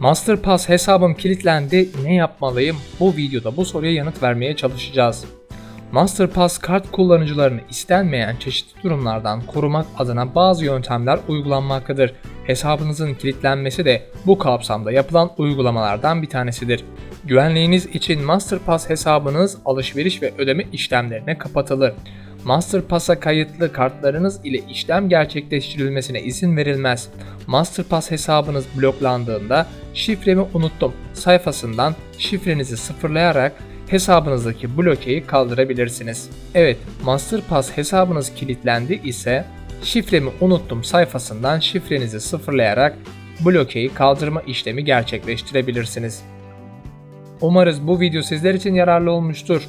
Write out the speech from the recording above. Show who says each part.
Speaker 1: Masterpass hesabım kilitlendi, ne yapmalıyım? Bu videoda bu soruya yanıt vermeye çalışacağız. Masterpass kart kullanıcılarını istenmeyen çeşitli durumlardan korumak adına bazı yöntemler uygulanmaktadır. Hesabınızın kilitlenmesi de bu kapsamda yapılan uygulamalardan bir tanesidir. Güvenliğiniz için Masterpass hesabınız alışveriş ve ödeme işlemlerine kapatılır. Masterpass'a kayıtlı kartlarınız ile işlem gerçekleştirilmesine izin verilmez. Masterpass hesabınız bloklandığında şifremi unuttum sayfasından şifrenizi sıfırlayarak hesabınızdaki blokeyi kaldırabilirsiniz. Evet, Masterpass hesabınız kilitlendi ise şifremi unuttum sayfasından şifrenizi sıfırlayarak blokeyi kaldırma işlemi gerçekleştirebilirsiniz. Umarız bu video sizler için yararlı olmuştur.